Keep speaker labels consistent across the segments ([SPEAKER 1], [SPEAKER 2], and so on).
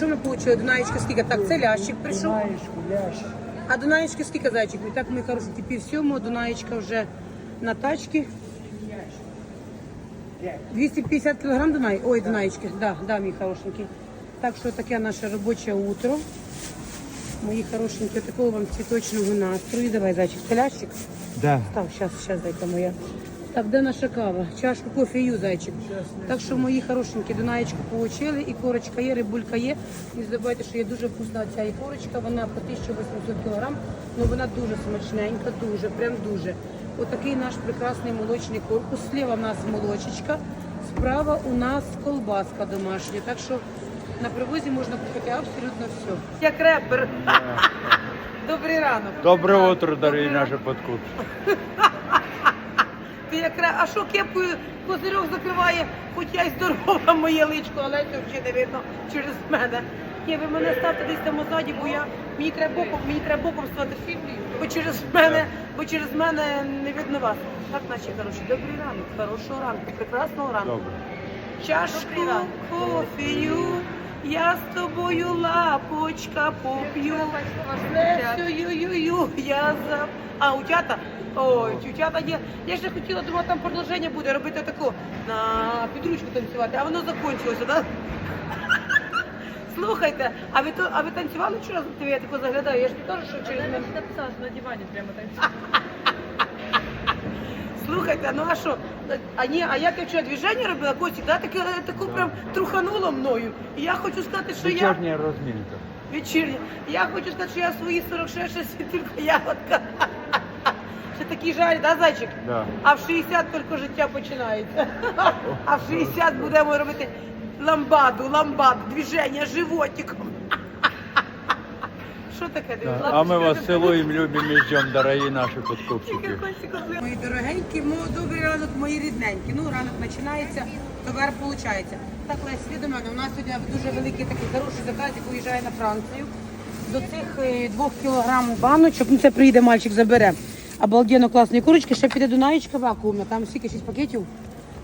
[SPEAKER 1] Що ми отримали? Дунаєчка скільки? Так, це лящик прийшов.
[SPEAKER 2] Дунаєшку, лящ.
[SPEAKER 1] А Дунаєчки скільки зайчик? І так, ми хорошенькі, пів сьомого, Дунаєчка вже на тачці. 250 кілограм Дунай. Ой, Дунаєчки, да, да, мій хорошенький. Так що таке наше робоче утро. Мої хорошенькі, такого вам цвіточного настрою. Давай, зайчик, це лящик.
[SPEAKER 2] Да.
[SPEAKER 1] Так, зараз, зараз, зайка моя. Так, де наша кава? Чашку кофе ю, зайчик. Так що мої хорошенькі Дунаєчку получили, і корочка є, рибулька є. Не забувайте, що є дуже вкусна ця і корочка, вона по 1800 кг, але вона дуже смачненька, дуже, прям дуже. Отакий наш прекрасний молочний корпус. Сліва в нас молочечка, справа у нас колбаска домашня. Так що на привозі можна купити абсолютно все. Як репер. Добрий ранок.
[SPEAKER 2] Доброе утро, дорогие наши подкупщики.
[SPEAKER 1] Як ре- а що кепкою козирьок закриває, хоч я й здорова моє личко, але це вже не видно через мене. Ні, ви мене ставте десь там ззаді, бо я мені треба боком, мені треба боком стати бо через мене, бо через мене не видно вас. Так, наші хороші, добрий ранок, хорошого ранку, прекрасного ранку.
[SPEAKER 2] Добре.
[SPEAKER 1] Чашку кофею, я з тобою лапочка поп'ю. Ю-ю-ю, я за... А, утята? Ой, утята є. Я ще хотіла, думала, там продовження буде робити таку на підручку танцювати, а воно закінчилося, так? Слухайте, а ви то, а ви танцювали вчора? Я тако заглядаю, я ж не кажу, що через мене.
[SPEAKER 3] написала, что на диване прямо танцует.
[SPEAKER 1] Слухайте, ну а що? А ні, а я ти вчора движення робила, Костік, да? таке, таку прям трухануло мною. І я хочу сказати, що я...
[SPEAKER 2] Вечерняя разминка.
[SPEAKER 1] Вечірня. Я хочу сказати, що я свої 46 світилька ягодка. Ще такі жарі, да, зайчик?
[SPEAKER 2] Да.
[SPEAKER 1] А в 60 тільки життя починається. А в 60 будемо робити ламбаду, ламбаду, движення животиком. Що таке?
[SPEAKER 2] Да. А мы
[SPEAKER 1] лапочка
[SPEAKER 2] вас
[SPEAKER 1] така.
[SPEAKER 2] целуем, любим и ждем, дорогие наши
[SPEAKER 1] Тільки
[SPEAKER 2] подкупщики.
[SPEAKER 1] Костік озвив. Мої дорогенькі, мо- добрий ранок, мої рідненькі. Ну, ранок починається, товар виходить. Так, Лесь, ви до мене. У нас сьогодні дуже великий такий хороший заказ, який виїжджає на Францію. До цих е, двох кілограм баночок, ну це приїде мальчик, забере. Обалденно класні курочки, ще піде Дунаєчка вакуумна, там скільки 6 пакетів.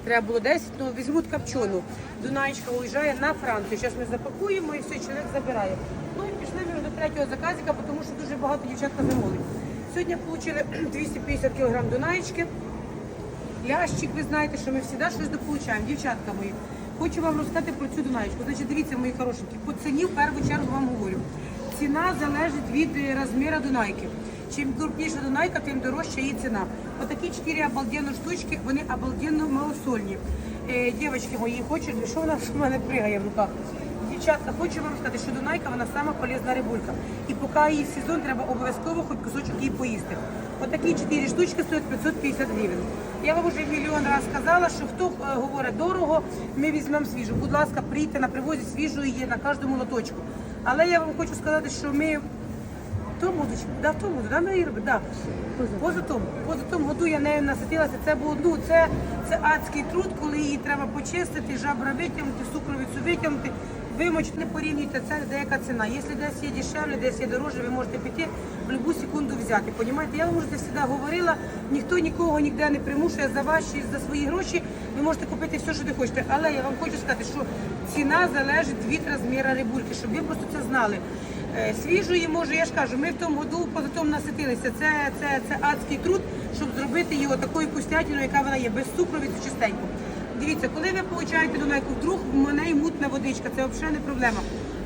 [SPEAKER 1] Треба було 10, ну візьмуть копчену. Дунаєчка уїжджає на Францію. Зараз ми запакуємо і все, чоловік забирає. Ну і пішли ми до третього заказика, тому що дуже багато дівчатка замовить. Сьогодні отримали 250 кг Дунаєчки. Ящик, ви знаєте, що ми завжди щось дополучаємо. Дівчатка мої, хочу вам розказати про цю Дунаєчку. Значить, дивіться, мої хорошенькі, по ціні в першу чергу вам говорю. Ціна залежить від е, розміру Дунайки. Чим крупніша Дунайка, тим дорожча її ціна. Отакі чотири обалденно штучки, вони обалденно малосольні. Е, дівчатки мої, хочу, що вона в мене пригає в руках? Дівчатка, хочу вам сказати, що Дунайка вона сама полезна рибулька. І поки її сезон, треба обов'язково хоч кусочок її поїсти. Отакі чотири штучки стоять 550 гривень. Я вам вже мільйон разів сказала, що хто е, говорить дорого, ми візьмемо свіжу. Будь ласка, прийти на привозі свіжу є на кожному лоточку. Але я вам хочу сказати, що ми тому да, в тому да, ми її да. Поза тому, поза тому году я нею наситилася. Це було ну, це, це адський труд, коли її треба почистити, жабра витягнути, сукровицю витягнути. Вимочити, не порівнюйте, це деяка ціна. Якщо десь є дешевле, десь є дорожче, ви можете піти в будь-яку секунду взяти. Понімаєте? Я вам вже завжди говорила, ніхто нікого ніде не примушує за ваші, за свої гроші. Ви можете купити все, що ви хочете. Але я вам хочу сказати, що ціна залежить від розміру рибульки, щоб ви просто це знали. Е, Свіжої може, я ж кажу, ми в тому году поза тому наситилися. Це, це, це адський труд, щоб зробити його такою вкуснятиною, яка вона є, без супровіду чистенько. Дивіться, коли ви получаєте донайку, вдруг в мене і мутна водичка, це взагалі не проблема.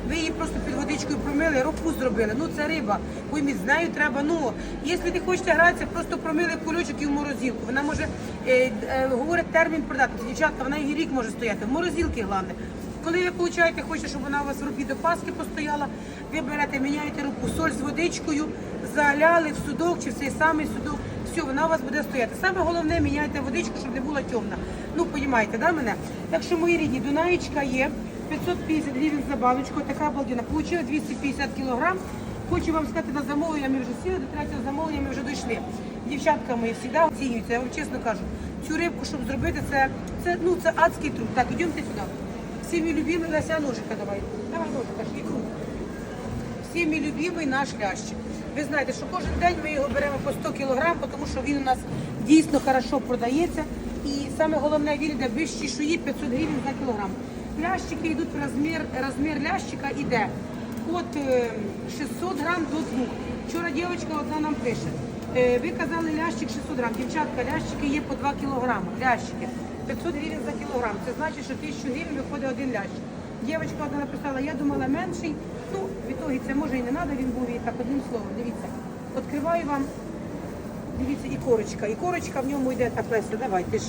[SPEAKER 1] Ви її просто під водичкою промили, року зробили. Ну це риба. Пойміть, з нею треба. Ну, якщо не хочете гратися, просто промили кульочок і в морозилку. Вона може е, е, говорить термін продати. Дівчатка, вона і рік може стояти. В морозилки головне. Коли ви получаєте, хочете, щоб вона у вас в руки до Паски постояла, ви берете, міняєте руку, соль з водичкою, заляли в судок чи в цей самий судок. Все, вона у вас буде стояти. Саме головне, міняйте водичку, щоб не була темна. Ну, розумієте, да, мене? Так що, мої рідні, Дунаєчка є, 550 гривень за баночку, така обалдена. Получила 250 кілограм. Хочу вам сказати, на замовлення ми вже сіли, до третього замовлення ми вже дійшли. Дівчатка мої завжди оцінюються, я вам чесно кажу. Цю рибку, щоб зробити, це, це, ну, це адський труд. Так, йдемте сюди. Всі мій любимий, Леся, ножика давай. Давай ножика, ікру. Всі любимий наш лящик. Ви знаєте, що кожен день ми його беремо по 100 кг, тому що він у нас дійсно хорошо продається. І саме головне, він йде без чешуї 500 гривень за кілограм. Лящики йдуть розмір, розмір лящика іде від е, 600 грам до 2. Вчора дівчинка одна нам пише. е, Ви казали лящик 600 грам. Дівчатка, лящики є по 2 кілограми. Лящики. 500 гривень за кілограм. Це значить, що 1000 гривень виходить один лящик. Дівчинка одна написала, я думала менший. Ну, в ітогі це може і не треба, він був і так одним словом. Дивіться. Відкриваю вам Дивіться, і корочка. І корочка в ньому йде так Леся, давай, ти ж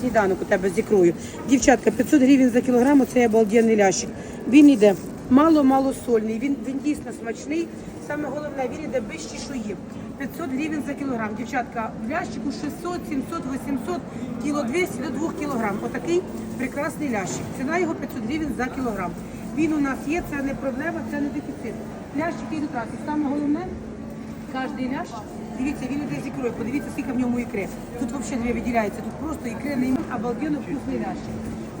[SPEAKER 1] сніданок у тебе з ікрою. Дівчатка, 500 гривень за кілограм, це обалденний лящик. Він йде мало-мало сольний, він, він дійсно смачний. Саме головне, він йде без чешуїв. 500 гривень за кілограм. Дівчатка, в лящику 600, 700, 800, кіло 200 до 2 кілограм. Отакий прекрасний лящик. Ціна його 500 гривень за кілограм. Він у нас є, це не проблема, це не дефіцит. Лящики йдуть раз. І саме головне, Кожний ляш, дивіться, він іде з ікрою, подивіться, скільки в ньому ікри. Тут взагалі дві виділяється, тут просто ікри не обалденно вкусний ляш.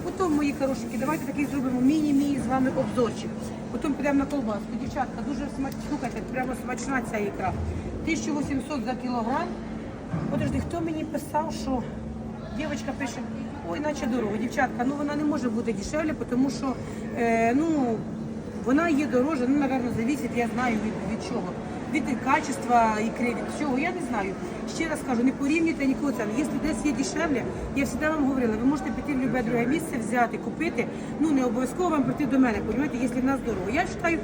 [SPEAKER 1] Потім, мої хорошенькі, давайте такий зробимо міні-міні з вами обзорчик. Потім підемо на колбаску. Дівчатка, дуже смачна, слухайте, прямо смачна ця ікра. 1800 за кілограм. Подожди, хто мені писав, що дівчинка пише, ой, наче дорого. Дівчатка, ну вона не може бути дешевле, тому що, е, ну, вона є дорожча, ну, напевно, зависить, я знаю від, від чого. Від качества ікри, від чого, я не знаю. Ще раз кажу, не порівнюйте ніколи ціни. Якщо десь є дешевле, я завжди вам говорила, ви можете піти в любе друге місце, взяти, купити. Ну не обов'язково вам прийти до мене, розумієте, якщо в нас дорого. Я вважаю,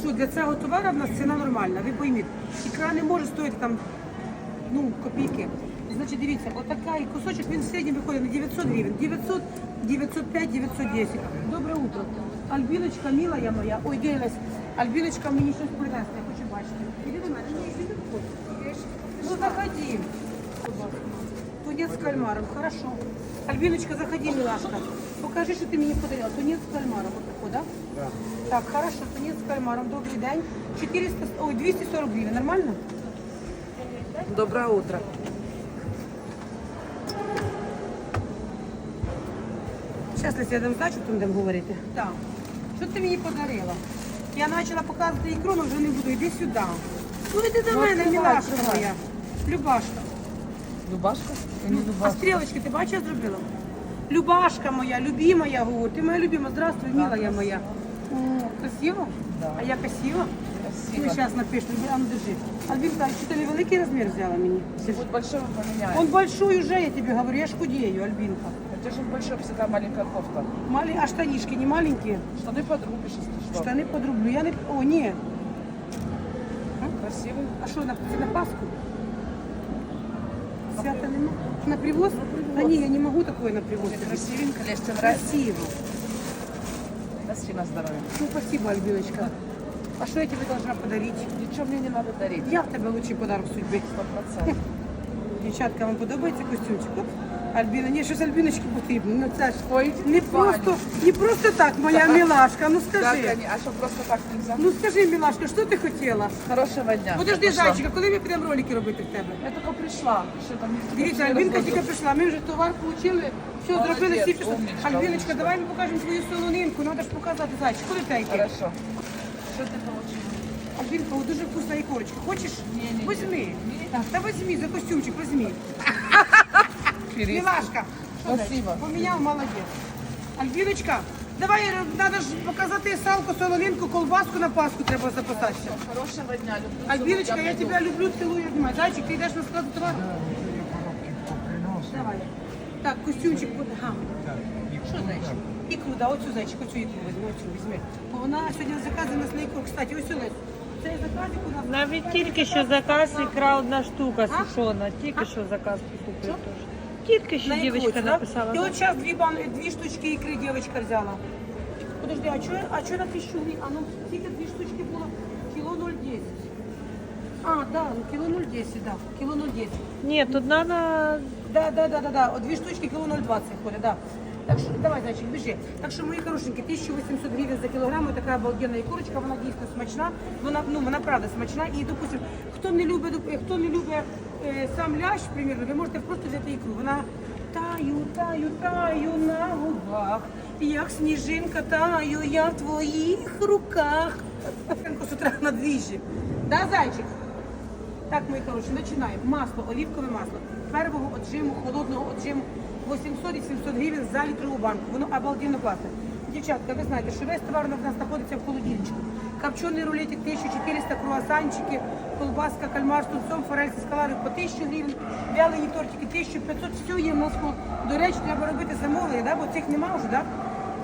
[SPEAKER 1] що для цього товару в нас ціна нормальна. Ви пойміть, ікра не може стоїти там ну, копійки. Значить, дивіться, отака і кусочок, він в середньому виходить на 900 гривень. 900, 905, 910. Добре утро. Альбіночка, мила я моя. Ой, дивилась. Альбіночка мені щось принесла, я хочу бачити. Іди до мене, іди до. Ну, заходи. Тунец с кальмаром, хорошо. Альбиночка, заходи, милашка. Покажи, что ты мне подарила. Тунец с кальмаром, вот да? Да. Так, хорошо, тунец с кальмаром. Добрый день. 400, ой, 240 гривен, нормально?
[SPEAKER 3] Доброе утро.
[SPEAKER 1] Зараз я дам здачу, потім будемо говорити. Так. Що ти мені подарила? Я почала показувати ікру, але вже не буду. Іди сюди. Ну іди до
[SPEAKER 3] Ну,
[SPEAKER 1] мене, мілашка моя. Любашка.
[SPEAKER 3] Любашка?
[SPEAKER 1] Ну, а стрілочки ти бачиш, я зробила? Любашка моя, любима я говорю. Ти моя любима, здравствуй, мила я моя. О, красиво?
[SPEAKER 3] Да.
[SPEAKER 1] А я красива?
[SPEAKER 3] Красиво.
[SPEAKER 1] Ну, зараз напишу, а ну держи. Альбинка, что-то невеликий размер взяла мені?
[SPEAKER 3] Вот большой мы поменяем.
[SPEAKER 1] Он большой уже, я тебе говорю, я ж худею, Альбинка.
[SPEAKER 3] Это же большой, всегда маленькая кофта.
[SPEAKER 1] Мали... А штанишки не маленькие?
[SPEAKER 3] Штаны подрубишь, если что.
[SPEAKER 1] Штани подрублю. Я не... О, ні.
[SPEAKER 3] Красивый.
[SPEAKER 1] А що, на, це на Пасху? Свята нема? На привоз? А не, я не могу такое на привоз.
[SPEAKER 3] Это красивенько, тебе нравится?
[SPEAKER 1] Красиво.
[SPEAKER 3] Носи на здоровье.
[SPEAKER 1] Ну, спасибо, Альбиночка. А что я тебе должна подарить?
[SPEAKER 3] Ничего мне не надо дарить.
[SPEAKER 1] Я в тебе лучший подарок судьбе.
[SPEAKER 3] Сто процентов.
[SPEAKER 1] Дівчатка, вам подобається костюмчик? Оп. Альбіна, ні, щось Альбіночки потрібно. Ну це ж
[SPEAKER 3] Ой,
[SPEAKER 1] не просто, не просто так, моя мілашка. Ну
[SPEAKER 3] Да,
[SPEAKER 1] скажи.
[SPEAKER 3] конечно. А что просто так нельзя?
[SPEAKER 1] Ну скажи, мілашка, що ти хотіла?
[SPEAKER 3] Хорошего дня.
[SPEAKER 1] Подожди,
[SPEAKER 3] Я пошла.
[SPEAKER 1] зайчика, коли ми підемо ролики робити в тебе?
[SPEAKER 3] Я только пришла. Что там?
[SPEAKER 1] Дивіться, Альбінка тільки прийшла, ми вже товар отримали, все,
[SPEAKER 3] Молодець,
[SPEAKER 1] зробили всі пішли.
[SPEAKER 3] умничка,
[SPEAKER 1] Альбіночка,
[SPEAKER 3] умничка.
[SPEAKER 1] давай ми покажемо свою солонинку, треба ж показати зайчик. Куди ти йти?
[SPEAKER 3] Хорошо. Что ты получила?
[SPEAKER 1] Альбінка, о, дуже вкусна ікорочка. Хочеш?
[SPEAKER 3] Ні-ні-ні.
[SPEAKER 1] Возьми. Так, та возьми за костюмчик, возьми.
[SPEAKER 3] Филипп.
[SPEAKER 1] Мілашка, що
[SPEAKER 3] Спасибо.
[SPEAKER 1] далі? Поміняв, молодець. Альбіночка, давай, треба ж показати салку, солонинку, колбаску на Пасху треба запасатися.
[SPEAKER 3] Хорошего дня. Люблю.
[SPEAKER 1] Альбіночка, я тебе люблю, цілую, обнімаю. Зайчик, ти йдеш на склад товару? Давай. Так, костюмчик буде. Ага. Що зайчик? Ікру, да, оцю зайчик, оцю ікру візьми, оцю візьми. Бо вона сьогодні заказана на ікру. Кстати, ось Олесь. Цей заказик у нас.
[SPEAKER 4] Навіть тільки що заказ ікра одна штука сушона. Тільки що заказ поступив теж. Тільки що
[SPEAKER 1] На
[SPEAKER 4] дівчинка
[SPEAKER 1] да?
[SPEAKER 4] написала.
[SPEAKER 1] І от зараз дві, бан... дві штучки ікри дівчинка взяла. Подожди, а чого а чо на тисячу гривень? А ну, скільки дві штучки було? Кіло 0,10. А, да, ну кіло 0,10, да. Кіло 0,10.
[SPEAKER 4] Ні, тут треба
[SPEAKER 1] Да, да, да, да, да. От дві штучки кіло 0,20 ходить, да. Так що, давай, зайчик, біжи. Так що, мої хорошенькі, 1800 гривень за кілограм, ось така обалденна ікорочка, вона дійсно смачна, вона, ну, вона правда смачна. І, допустим, хто не любить, хто не любить сам лящ, примірно, ви можете просто взяти ікру. Вона таю, таю, таю на губах, як сніжинка таю я в твоїх руках. З утра на двіжі. Да, зайчик? Так, мої хороші, починаємо. Масло, олівкове масло. Первого отжиму, холодного отжиму. 800 і 700 гривень за літрову банку. Воно обалденно класне. Дівчатка, ви знаєте, що весь товар у нас знаходиться в холодильничку. Копчений рулетик 1400, круасанчики, колбаска, кальмар з тунцом, форель з скаларою по 1000 гривень, вялені тортики 1500, все є в хол- До речі, треба робити замовлення, да? бо цих нема вже, да?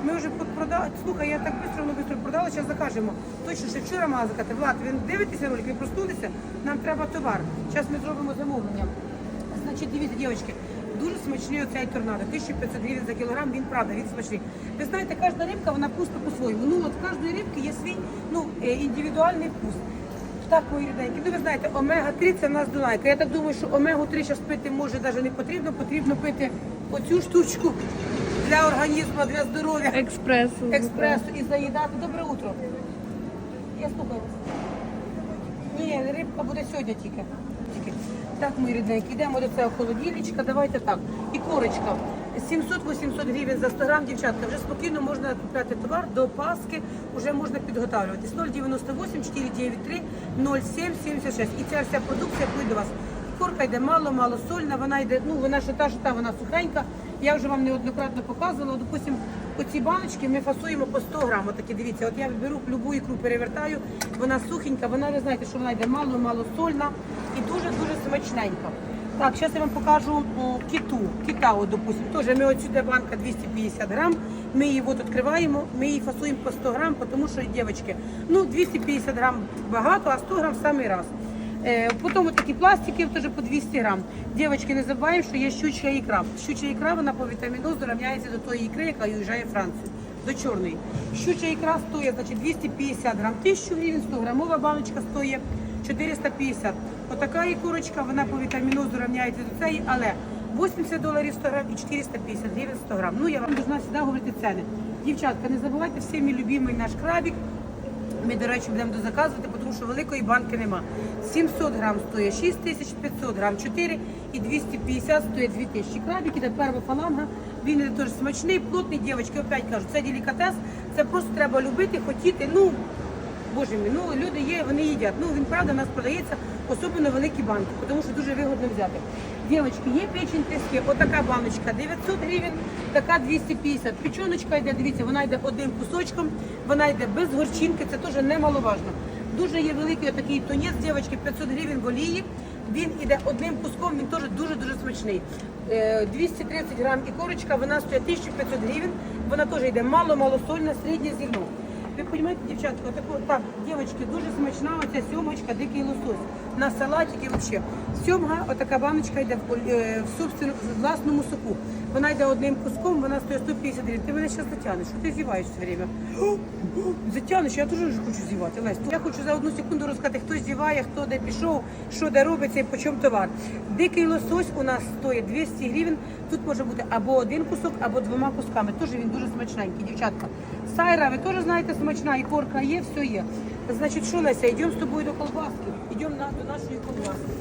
[SPEAKER 1] Ми вже продали. Слухай, я так швидко, воно швидко продала, зараз закажемо. Точно, ще вчора мала закати. Влад, ви дивитеся ролик, ви проснулися, нам треба товар. Зараз ми зробимо замовлення. Значить, дивіться, дівчатки, дуже смачний оцей торнадо. 1500 гривень за кілограм, він правда, він смачний. Ви знаєте, кожна рибка, вона вкусна по-своєму. Ну, от в кожної рибки є свій ну, е, індивідуальний вкус. Так, мої рідненькі. Ну, ви знаєте, омега-3 це в нас Дунайка. Я так думаю, що омегу-3 зараз пити може навіть не потрібно, потрібно пити оцю штучку для організму, для здоров'я
[SPEAKER 4] Експрес.
[SPEAKER 1] експресу і заїдати. Добре утро. Я слухаю вас. Ні, рибка буде сьогодні тільки. Так, мої рідненькі, йдемо до цього холодильничка, давайте так. І корочка. 700-800 гривень за 100 грам, дівчатка, вже спокійно можна купляти товар до Паски, вже можна підготовлюватись. 098 493 0776. І ця вся продукція буде до вас. Корка йде мало-мало сольна, вона йде, ну вона що та, що та, вона сухенька. Я вже вам неоднократно показувала. Допустим, оці баночки ми фасуємо по 100 грам. Отакі, дивіться, от я беру любу ікру, перевертаю, вона сухенька, вона, ви знаєте, що вона йде мало-мало сольна і дуже-дуже смачненька. Так, зараз я вам покажу м, киту. Кита, от, допустим, теж ми отсюди банка 250 грам, ми її от відкриваємо, ми її фасуємо по 100 грам, тому що, дівчатки, ну 250 грам багато, а 100 грам в самий раз. Е, Потім от такі пластики, теж по 200 грам. Дівчатки, не забуваємо, що є щуча ікра. Щуча ікра, вона по вітамінозу рівняється до тої ікри, яка уїжджає в Францію, до чорної. Щуча ікра стоїть, значить, 250 грам, 1000 гривень, 100 грамова баночка стоїть 450. Отака ікорочка, вона по вітамінозу рівняється до цієї, але 80 доларів 100 грам і 450 гривень 100 грам. Ну, я вам должна завжди говорити ціни. Дівчатка, не забувайте, всі мій любимий наш крабик. Ми, до речі, будемо дозаказувати, тому що великої банки нема. 700 грам стоїть 6 тисяч, 500 грам 4 і 250 стоїть 2 тисячі. Крабик іде фаланга, він дуже смачний, плотний, дівчатки, опять кажу, це делікатес, це просто треба любити, хотіти, ну, боже мій, ну, люди є, вони їдять. Ну, він, правда, у нас продається, особливо великі банки, тому що дуже вигодно взяти. Дівчатки, є печень трески, отака баночка 900 гривень, така 250. Печоночка йде, дивіться, вона йде одним кусочком, вона йде без горчинки, це теж немаловажно. Дуже є великий отакий тунець, дівчатки, 500 гривень в олії. Він іде одним куском, він теж дуже-дуже смачний. Е, 230 грам і корочка, вона стоїть 1500 гривень, вона теж йде мало-мало сольна, середнє зерно. Ви розумієте, дівчатка, отако, так, дівчатки, дуже смачна оця сьомочка, дикий лосось. На салатики взагалі. Сьомга, отака баночка йде в, е, в собственно, в власному соку. Вона йде одним куском, вона стоїть 150 гривень. Ти мене зараз затягнеш, ти зіваєш все время? Затягнеш, я теж хочу зівати, Лесь. Я хочу за одну секунду розказати, хто зіває, хто де пішов, що де робиться і по чому товар. Дикий лосось у нас стоїть 200 гривень. Тут може бути або один кусок, або двома кусками. Теж він дуже смачненький, дівчатка. Сайра, ви теж знаєте, смачна, і корка є, все є. Значить, що, Леся, йдемо з тобою до колбаски. Йдемо на, до нашої колбаски.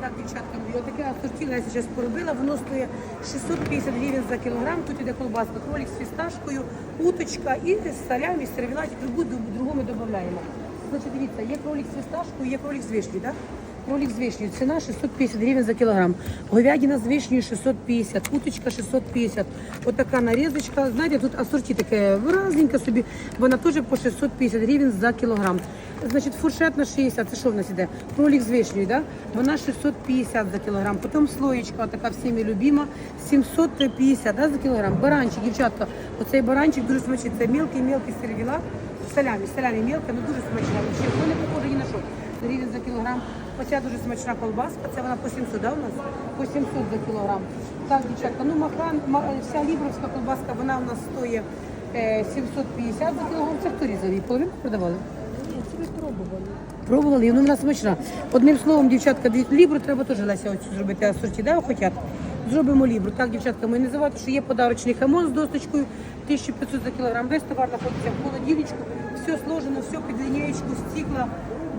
[SPEAKER 1] Так, дівчатка, мої, отаке асорті Леся зараз поробила, воно стоїть 650 гривень за кілограм. Тут іде колбаска, кролик з фісташкою, уточка і з салямі, сервілатик, другу, ми додаємо. Значить, дивіться, є кролик з фісташкою, є кролик з вишнею, так? Кролик з вишнею, ціна 650 гривень за кілограм. Говядина з вишнею 650, уточка 650. Отака нарізочка, знаєте, тут асорті таке разненьке собі, вона теж по 650 гривень за кілограм. Значить, фуршетна 60, це що в нас іде? Кролик з вишнею, да? Вона 650 за кілограм. Потім слоєчка, така всіми любима, 750 да, за кілограм. Баранчик, дівчатка, оцей баранчик дуже смачний. Це мілкий-мілкий сервілат. Салямі, салямі мілка, ну дуже смачна. Взагалі, Вони похожі ні на що. Гривень за кілограм. Оця дуже смачна колбаска, це вона по 700, да, у нас? По 700 за кілограм. Так, дівчатка, ну махан, ма- вся лібровська колбаска, вона у нас стоїть е, 750 за кілограм. Це хто різав? Її половинку продавали? Пробували, і ну, вона смачна. Одним словом, дівчатка, лібру треба теж Леся оцю зробити асорті, да, хотять? Зробимо лібру. Так, дівчатка, ми не забувати, що є подарочний хамон з досточкою 1500 за кілограм. Весь товар знаходиться в холодильничку, все сложено, все під лінієчку, стекла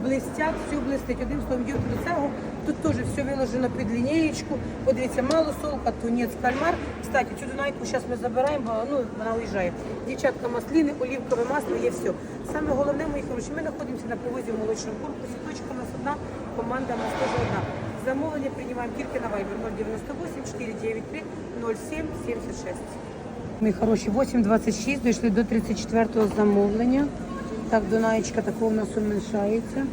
[SPEAKER 1] блистять, все блистить. Одним словом, йдемо цього. Тут теж все виложено під лінієчку. Подивіться, мало солка, тунець, кальмар. Кстати, цю дунайку зараз ми забираємо, бо ну, вона уїжджає. Дівчатка, маслини, олівкове масло, є все. Саме головне, мої хороші, ми знаходимося на привозі в молочному корпусі. Точка у нас одна, команда у нас теж одна. Замовлення приймаємо тільки на Viber 098 493 0776. Ми хороші, 8.26, дійшли до 34-го замовлення. Так, Дунаєчка такого у нас уменьшається.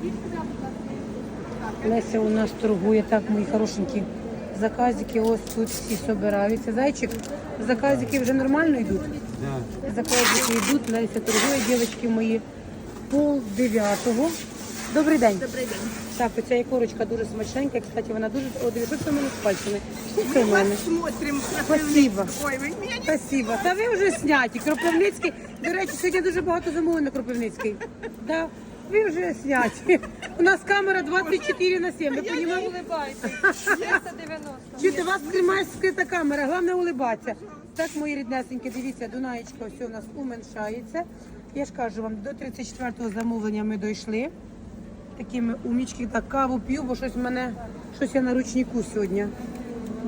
[SPEAKER 1] Леся у нас торгує, так, мої хорошенькі заказики, ось тут всі собираються. Зайчик, заказики вже нормально йдуть? Заказики йдуть, Леся торгує, дівчатки мої, пол дев'ятого. Добрий день. Добрий день. Так, оця ікорочка дуже смачненька, кстати, вона дуже, о, дивіться, це в мене з пальцями. Слухай мене.
[SPEAKER 5] Смотрим.
[SPEAKER 1] Спасибо.
[SPEAKER 5] Ой, вы меня не...
[SPEAKER 1] Спасибо. Та ви вже зняті. Кропивницький. До речі, сьогодні дуже багато замовлень на Кропивницький. Да. Ви вже зняті. У нас камера 24 на 7. Ви розумієте?
[SPEAKER 4] Улыбайтесь. 390.
[SPEAKER 1] Чуєте, вас тримає скрита камера, головне улибатися. Так, мої ріднесенькі, дивіться, Дунаєчка все у нас уменшається. Я ж кажу вам, до 34-го замовлення ми дійшли. Такі ми умнічки, так каву п'ю, бо щось в мене, щось я на ручнику сьогодні.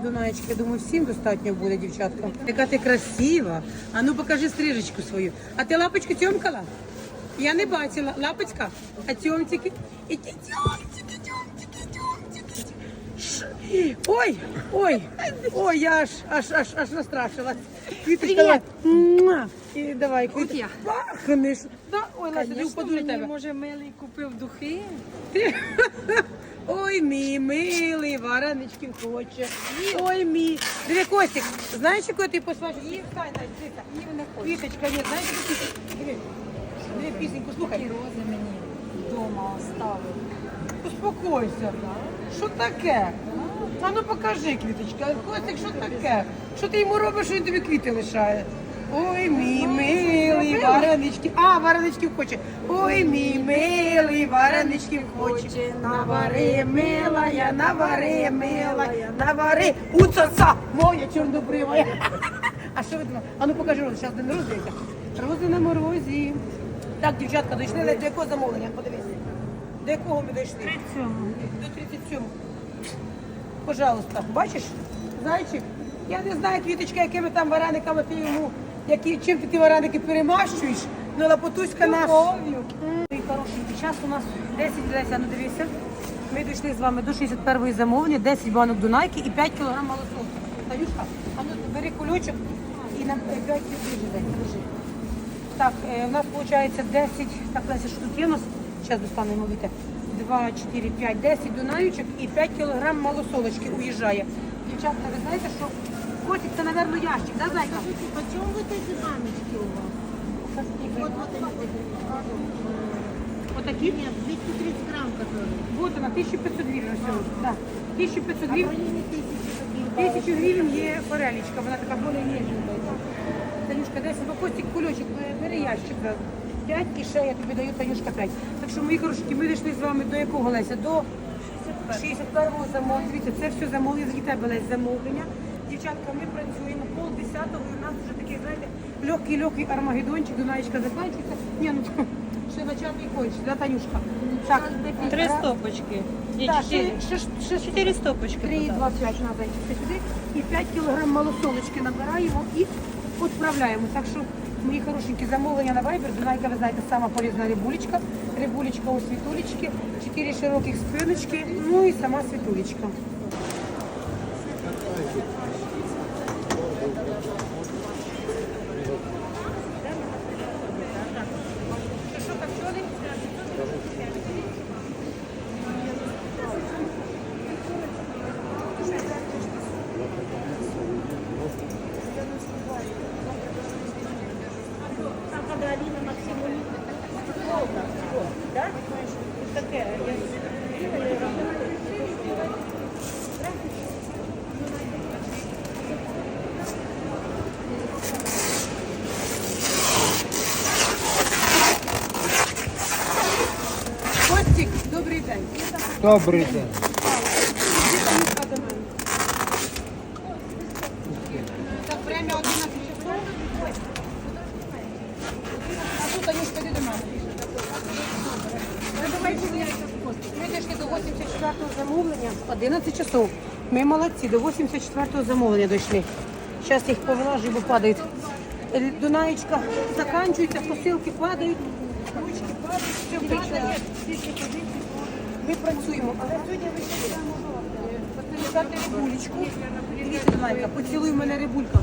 [SPEAKER 1] Дунаєчки, я думаю, всім достатньо буде, дівчатка. Яка ти красива. А ну покажи стрижечку свою. А ти лапочку тьомкала? Я не бачила. Лапочка, а тьомтики? І ті тьомтики, тьомтики, тьомтики. Ой, ой, ой, я аж, аж, аж, аж настрашилась. Муа. І давай, квіточка. Пахнеш. Да, ой, Леся, не впаду на тебе.
[SPEAKER 4] може, милий купив духи.
[SPEAKER 1] Ой, мій милий, вареничків хоче. Ой, мій. Диви, Костик, знаєш, яку ти? Їй встань, дай, дивися.
[SPEAKER 4] Ні, не хочу.
[SPEAKER 1] Квіточка, ні, знаєш, яку пісеньку? Диви. Диви пісеньку, слухай.
[SPEAKER 4] Такі рози мені вдома оставив.
[SPEAKER 1] Успокойся. Що таке? А ну покажи, квіточка. Костик, що таке? Що ти йому робиш, що він тобі квіти лишає? Ой, мій милий, варенички. А, вареничків хоче. Ой, мій милий, вареничків хоче. Навари, милая, навари, милая, навари. Уцаца, моя чорнобривая. А що ви думаєте? А ну покажи рози, зараз день роздивиться. Рози на морозі. Так, дівчатка, дійшли до якого замовлення? Подивіться. До якого ми дійшли? До 37. Пожалуйста, бачиш, зайчик? Я не знаю, квіточка, якими там варениками ти йому, які, чим ти ті вареники перемащуєш, ну лапотуська наш. Любов'ю. Хорошенький час у нас 10 Леся, ну дивися. Ми дійшли з вами до 61-ї замовлення, 10 банок Дунайки і 5 кілограм малосолки. Танюшка, а ну бери кульочок і нам 5 кілограм, держи. Так, е, у нас виходить 10, так, Леся, що тут є у нас? Зараз достанемо віте. 2, 4, 5, 10 дунаючок і 5 кілограм малосолочки уїжджає. Дівчатка, ви знаєте, що котик це, мабуть, ящик, да, зайка?
[SPEAKER 5] Почему вот эти баночки у вас? Вот, вот эти.
[SPEAKER 1] Отакі?
[SPEAKER 5] Нет, 230 грамм, которые.
[SPEAKER 1] Вот вона, 1500 гривень всього. Да. 1500
[SPEAKER 5] А
[SPEAKER 1] гривень.
[SPEAKER 5] они не тысячи такие.
[SPEAKER 1] Тисячу гривень є форелічка, вона така більш ніжненька. Танюшка, десь бо Костик кульочок, бери- бери ящик. да. П'ять і ще я тобі даю Танюшка п'ять. Так що, мої хорошики, ми дійшли з вами до якого Леся? До 61-го замовлення. Дивіться, це все замовлення, за тебе Лесь замовлення. Дівчатка, ми працюємо пол десятого, і у нас вже такий, знаєте, легкий-легкий армагеддончик, Дунаєчка закінчиться. Ні, ну ще начатий кончить, да, Танюшка? Так,
[SPEAKER 4] Три стопочки. Ні,
[SPEAKER 1] Так,
[SPEAKER 4] чотири.
[SPEAKER 1] ще, ще, ще, ще,
[SPEAKER 4] Чотири стопочки.
[SPEAKER 1] 3,25
[SPEAKER 4] туди.
[SPEAKER 1] треба йти сюди. І 5 кілограм малосолочки набираємо і відправляємо. Так що, мої хорошенькі замовлення на Viber. Дунайка, ви знаєте, сама полізна рибулечка. Рибулечка у світулечки, 4 широких спиночки, ну і сама світулечка. Що, що, копчений?
[SPEAKER 5] Там, когда Алина Максимовна.
[SPEAKER 1] Да? Таке, я Костік, добрий день.
[SPEAKER 2] Добрий день.
[SPEAKER 1] Танюшка до мене. Так, время 11 часов. Ой. А тут Танюшка, йди до мене. Ми дійшли до 84-го замовлення. 11 часов. Ми молодці, до 84-го замовлення дійшли. Зараз їх повилажу, бо падають. Дунаєчка заканчується, посилки падають, ручки падають, все падає. Ми працюємо, але сьогодні ви ще дівчата рибулечку. Дивіться, Дунайка, поцілуй мене рибулька.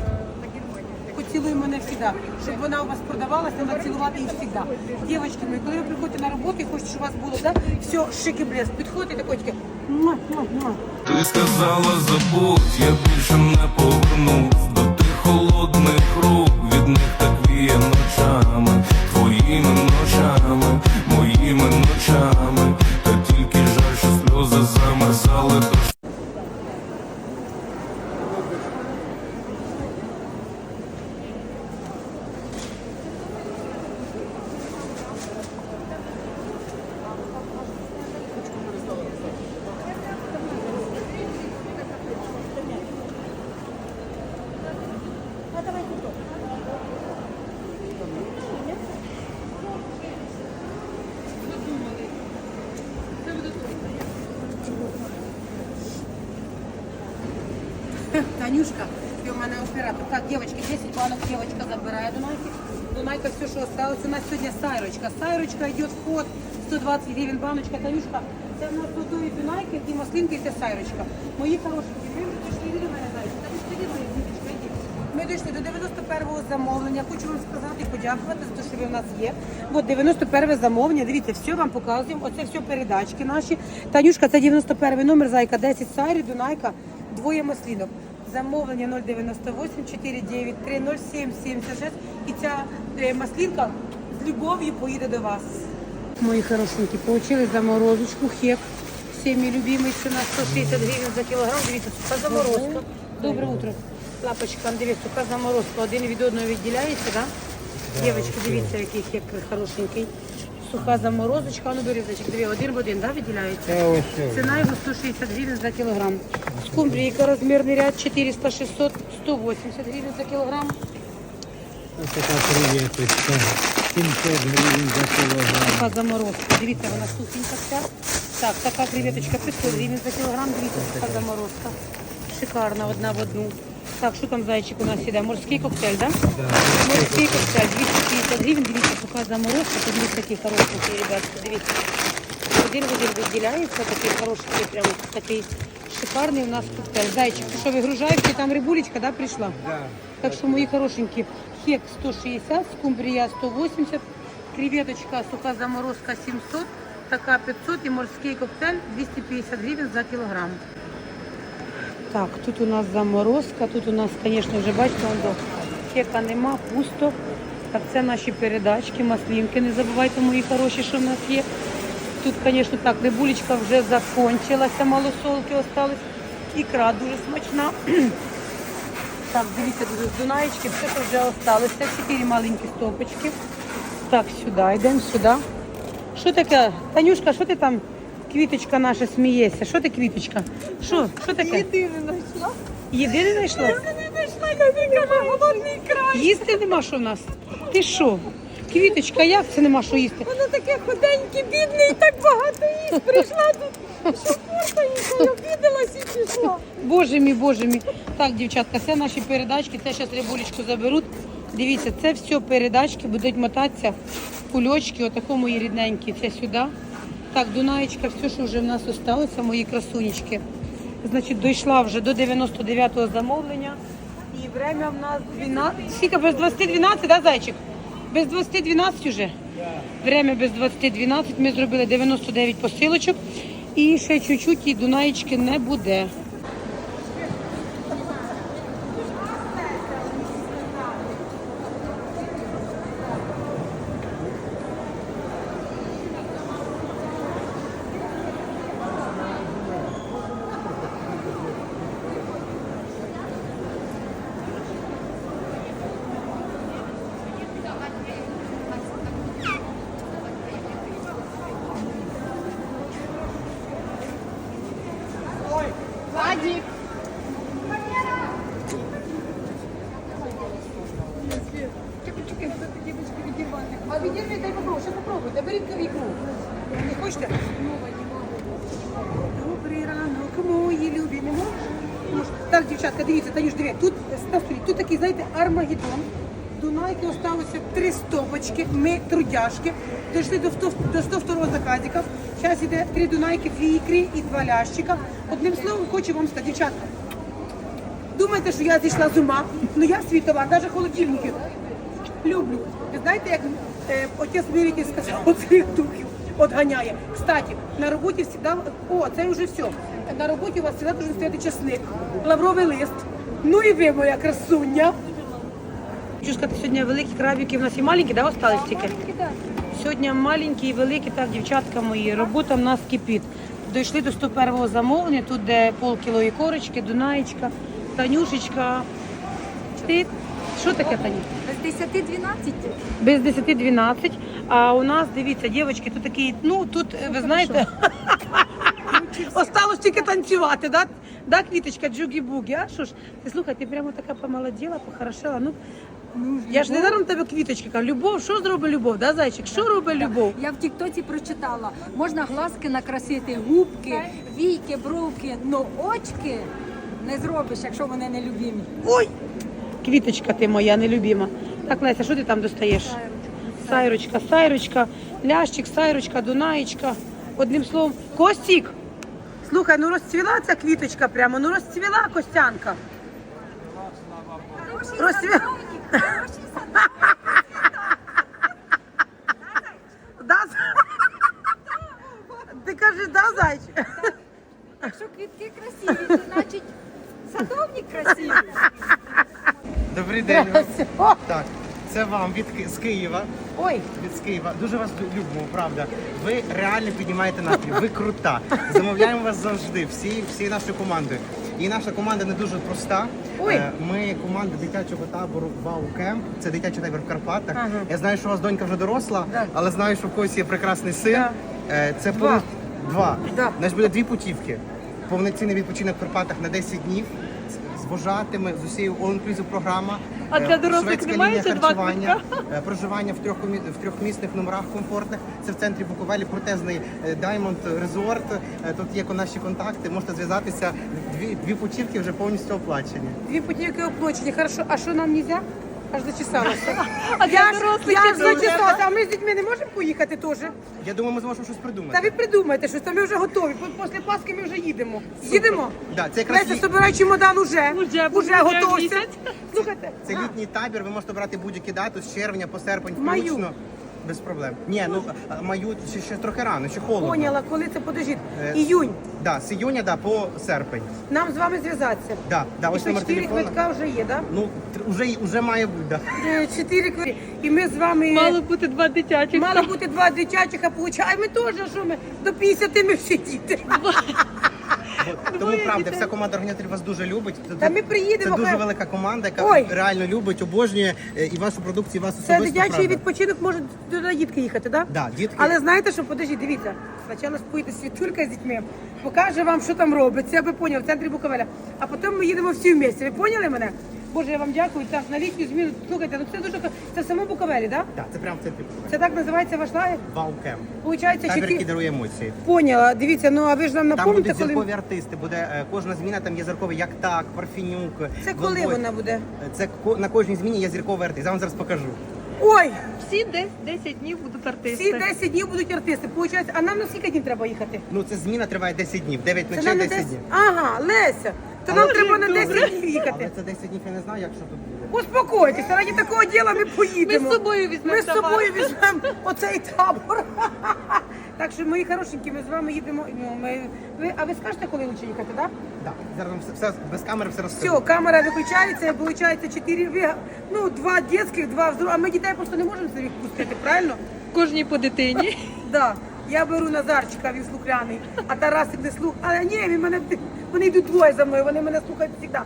[SPEAKER 1] Поцілуй мене завжди, щоб вона у вас продавалася, вона цілувати її завжди. Дівчатки мої, коли ви приходите на роботу і хочете, щоб у вас було да, все шик і блеск, підходите муа.
[SPEAKER 6] Ти сказала забудь, я більше не повернусь до тих холодних рук, від них так віє ночами, твоїми ночами,
[SPEAKER 1] 10 банок дівчатка забирає Дунайки. Дунайка все, що осталось. У нас сьогодні сайрочка. Сайрочка йде вход 120 гривень баночка. Танюшка, це в нас готові Дунайки, ті маслинки, і це сайрочка. Мої хороші, ви вже дійшли до мене діточка, іди. Ми дійшли до 91-го замовлення. Хочу вам сказати, подякувати за те, що ви в нас є. От 91 замовлення. Дивіться, все вам показуємо. Оце все передачки наші. Танюшка, це 91 номер, зайка 10 сайрі, Дунайка, двоє маслінок. Замовлення 098 493 0776. І ця е, маслінка з любов'ю поїде до вас. Мої хорошенькі, получили заморозочку, хек. Всеми любимий, ціна 160 гривень за кілограм. Дивіться, сука заморозка. Добре утро. Лапочка, дивіться, сука заморозка. Один від одного відділяється, да? Дівчатки, дивіться, який хек хорошенький. Суха заморозочка, ну значить, дві, один в один, да, відділяється? Ціна його 160 гривень за кілограм. Скумбрійка, розмірний ряд 400, 600, 180 гривень за кілограм.
[SPEAKER 7] Ось така креветочка. 700 гривень за кілограм.
[SPEAKER 1] Така заморозка. Дивіться, вона сухенька вся. Так, така креветочка 500 гривень за кілограм. Дивіться, така заморозка. Шикарна одна в одну. Так, що там зайчик у нас іде? Морський коктейль, так? Да? Морський коктейль, 250 гривень. Дивіться, така заморозка. Тут є такі хорошенькі, ребятки, дивіться. Один в один відділяється, такий хороший, прям такий Шикарний у нас коктейль. Зайчик, ти що вигружаєш, і там рибулечка, да, прийшла?
[SPEAKER 7] Да.
[SPEAKER 1] Так що, мої хорошенькі, хек 160, скумбрія 180, креветочка, суха заморозка 700, така 500 і морський коктейль 250 гривень за кілограм. Так, тут у нас заморозка, тут у нас, звісно, вже бачите, хека нема, пусто. Так, це наші передачки, маслінки. Не забувайте, мої хороші, що в нас є. Тут, звісно, так, рибулечка вже закончилася, малосолки остались. Ікра дуже смачна. Так, дивіться, дуже з Дунаєчки, все що вже осталося. Чотири маленькі стопочки. Так, сюди, йдемо сюди. Що таке? Танюшка, що ти там? Квіточка наша сміється. Що ти, квіточка? Що? Що таке?
[SPEAKER 3] Єдине знайшла.
[SPEAKER 1] Єдине знайшла?
[SPEAKER 3] Не знайшла, я прикажу, голодний край.
[SPEAKER 1] Їсти нема що в нас. Ти що? Квіточка, як це нема що їсти?
[SPEAKER 3] Воно таке худеньке, бідне і так багато їсть. Прийшла тут, що портається, я обідалась і пішла.
[SPEAKER 1] Боже мій, боже мій. Так, дівчатка, це наші передачки, це зараз рибулечку заберуть. Дивіться, це все передачки будуть мотатися кульочки, отако мої рідненькі, це сюди. Так, Дунаєчка, все, що вже в нас залишилося, мої красунечки. Значить, дійшла вже до 99-го замовлення. І время в нас 12. Скільки без 20-12, да, зайчик? Без 20-12 вже? Время без 20-12. Ми зробили 99 посилочок. І ще чуть-чуть і Дунаєчки не буде.
[SPEAKER 3] Вадик.
[SPEAKER 1] А відірві, дай попробуй, ще попробуйте, беріть ікру. Не хочете? Добрий ранок, мої любі, не можеш? Можеш. Так, дівчатка, дивіться, Танюш, дивіться, тут на тут такий, знаєте, армагеддон. Дунайки осталося три стопочки, ми трудяшки. Дійшли до 100 до 102 заказика. Зараз йде три дунайки, дві ікри і два лящика. Одним словом, хочу вам сказати, дівчатка. Думаєте, що я зійшла з ума? Ну я свій товар, навіть холодильники люблю. Ви знаєте, як е, отець Мірітій сказав, оцих духів отганяє. Кстати, на роботі завжди, о, це вже все. На роботі у вас завжди дуже стояти чесник, лавровий лист. Ну і ви, моя красуня. Хочу сказати, сьогодні великі крабики у нас і маленькі, да, остались тільки? Сьогодні маленькі і великі, так, дівчатка мої, робота в нас кипить. Дійшли до 101-го замовлення, тут де полкіло і корочки, Дунаєчка, Танюшечка. Ти що таке, Тані?
[SPEAKER 3] З 10-12.
[SPEAKER 1] Без 10-12. А у нас, дивіться, дівчатки, тут такі, ну тут, ви знаєте, осталось тільки танцювати, да? Да, квіточка, джугі-бугі, а що ж? Ти слухай, ти прямо така помолоділа, похорошела, ну, я ж не даром тебе квіточки кажу, любов, що зробить любов, да, зайчик? Що робить любов?
[SPEAKER 3] Я в Тіктоці прочитала. Можна глазки накрасити, губки, війки, бровки, но очки не зробиш, якщо вони не любимі.
[SPEAKER 1] Ой! Квіточка ти моя нелюбима. Так, Леся, що ти там достаєш? Сайрочка, сайрочка, лящик, сайрочка, дунаєчка. Одним словом, Костік! Слухай, ну розцвіла ця квіточка прямо, ну розцвіла Костянка. Розцвіла. Да, з- Ти кажеш, да, зайчик?
[SPEAKER 3] Якщо квітки красиві, то значить садовник красивий.
[SPEAKER 8] Добрий день.
[SPEAKER 1] О,
[SPEAKER 8] Так, це вам від Ки- з Києва.
[SPEAKER 1] Ой,
[SPEAKER 8] Від з Києва. Дуже вас любимо, правда. Ви реально піднімаєте настрій. Ви крута. Замовляємо вас завжди, всі, всі нашою командою. І наша команда не дуже проста.
[SPEAKER 1] Ой.
[SPEAKER 8] Е, Ми команда дитячого табору Вау Кемп. Це дитячий табір в Карпатах.
[SPEAKER 1] Ага.
[SPEAKER 8] Я знаю, що у вас донька вже доросла,
[SPEAKER 1] Да.
[SPEAKER 8] але знаю, що в когось є прекрасний син.
[SPEAKER 1] Да.
[SPEAKER 8] Е, Це
[SPEAKER 1] Два.
[SPEAKER 8] повні- Два.
[SPEAKER 1] Да.
[SPEAKER 8] Значить, буде дві путівки. Повноцінний відпочинок в Карпатах на 10 днів. З вожатими, з усією all-inclusive програма.
[SPEAKER 4] А для
[SPEAKER 8] Е,
[SPEAKER 4] дорослих
[SPEAKER 8] шведська
[SPEAKER 4] немає
[SPEAKER 8] лінія
[SPEAKER 4] ще два
[SPEAKER 8] харчування, е, проживання в трьох комі- в трьохмісних номерах комфортних. Це в центрі Буковелі, протезний е, Diamond Resort. Е, Тут є наші контакти. Можете зв'язатися. Дві дві путівки вже повністю оплачені.
[SPEAKER 1] дві путівки оплачені. Хорошо, а що нам нельзя? Аж зачесалася.
[SPEAKER 4] А
[SPEAKER 1] Я ж,
[SPEAKER 4] дорослих
[SPEAKER 1] я ж зачесалася, а ми з дітьми не можемо поїхати теж?
[SPEAKER 8] Я думаю, ми зможемо щось придумати.
[SPEAKER 1] Та ви придумайте щось, то ми вже готові. Після Пасхи ми вже їдемо. Їдемо?
[SPEAKER 8] Да, це якраз
[SPEAKER 1] Леся,
[SPEAKER 8] лі-
[SPEAKER 1] собирай чемодан уже.
[SPEAKER 4] Уже,
[SPEAKER 1] уже
[SPEAKER 4] вже
[SPEAKER 1] готовся.
[SPEAKER 4] місяць.
[SPEAKER 1] Слухайте,
[SPEAKER 8] Це
[SPEAKER 1] а,
[SPEAKER 8] літній табір. Ви можете брати будь-які дати з червня по серпень
[SPEAKER 1] маю.
[SPEAKER 8] включно. Без проблем. Ні, ну а, маю ще, ще трохи рано, ще холодно.
[SPEAKER 1] поняла, коли це подожіть.
[SPEAKER 8] Е,
[SPEAKER 1] Іюнь.
[SPEAKER 8] Да, з іюня да, по серпень.
[SPEAKER 1] Нам з вами зв'язатися.
[SPEAKER 8] Да, да,
[SPEAKER 1] І
[SPEAKER 8] ось
[SPEAKER 1] що
[SPEAKER 8] номер
[SPEAKER 1] чотири
[SPEAKER 8] телефону.
[SPEAKER 1] квитка вже є, так?
[SPEAKER 8] Ну, тр- вже, вже має бути, да.
[SPEAKER 1] Да? Чотири квитки. І ми з вами...
[SPEAKER 4] Мало бути два дитячих.
[SPEAKER 1] Мало бути два дитячих, а получаємо. А ми теж, що ми до 50 ми всі діти.
[SPEAKER 8] Тому правда, вся команда організаторів вас дуже любить. Це-
[SPEAKER 1] Та ми приїдемо,
[SPEAKER 8] Це дуже
[SPEAKER 1] хай-
[SPEAKER 8] велика команда, яка
[SPEAKER 1] Ой.
[SPEAKER 8] реально любить, обожнює е, і вашу продукцію, і вас
[SPEAKER 1] Це
[SPEAKER 8] особисто.
[SPEAKER 1] дитячий
[SPEAKER 8] правда.
[SPEAKER 1] відпочинок, може туди дітки їхати, так?
[SPEAKER 8] Да, дітки.
[SPEAKER 1] Але знаєте що, подожіть, дивіться. Спочатку споїте світулька з дітьми, покаже вам, що там робиться, я би поняв, в центрі Буковеля. А потім ми їдемо всі в місті. Ви поняли мене? Боже, я вам дякую. Так, на літню зміну. Слухайте, ну це дуже це в самому Буковелі, так?
[SPEAKER 8] Так, це прямо в центрі
[SPEAKER 1] Це так називається ваш лагерь?
[SPEAKER 8] Вау-кем.
[SPEAKER 1] Получається,
[SPEAKER 8] Табір, який дарує емоції.
[SPEAKER 1] Поняла. Дивіться, ну а ви ж нам
[SPEAKER 8] Там
[SPEAKER 1] напомните,
[SPEAKER 8] будуть
[SPEAKER 1] коли
[SPEAKER 8] зіркові артисти, буде е, кожна зміна, там є зірковий, як так, Парфінюк.
[SPEAKER 1] це коли
[SPEAKER 8] Голубой.
[SPEAKER 1] вона буде?
[SPEAKER 8] Е, Це ко- на кожній зміні є зірковий артист. Я вам зараз покажу.
[SPEAKER 1] Ой,
[SPEAKER 4] Всі десь 10 днів будуть артисти.
[SPEAKER 1] всі 10 днів будуть артисти. Получається, а нам на скільки днів треба їхати?
[SPEAKER 8] Ну, це зміна триває 10 днів, 9
[SPEAKER 1] Це
[SPEAKER 8] ночей,
[SPEAKER 1] нам на
[SPEAKER 8] 10
[SPEAKER 1] 10...
[SPEAKER 8] днів.
[SPEAKER 1] Ага, Леся. То нам треба на 10 днів їхати.
[SPEAKER 8] Але це 10 днів я не знаю, як що тут буде.
[SPEAKER 1] Успокойтеся, раді такого діла ми поїдемо.
[SPEAKER 4] Ми з собою візьмемо
[SPEAKER 1] Ми з собою візьмемо оцей табор. Так що, мої хорошенькі, ми з вами їдемо. Ну, ми, ви, а ви скажете, коли лучше їхати, так?
[SPEAKER 8] Да. Зараз вам все, все без камери все розкажу.
[SPEAKER 1] Все, камера виключається, виходить 4, ви, ну, два дитячих, два взрослих. А ми дітей просто не можемо собі пустити, правильно?
[SPEAKER 4] Кожній по дитині.
[SPEAKER 1] Да. Я беру Назарчика, він слухляний, а Тарасик не слух. Але ні, він мене вони йдуть двоє за мною, вони мене слухають завжди.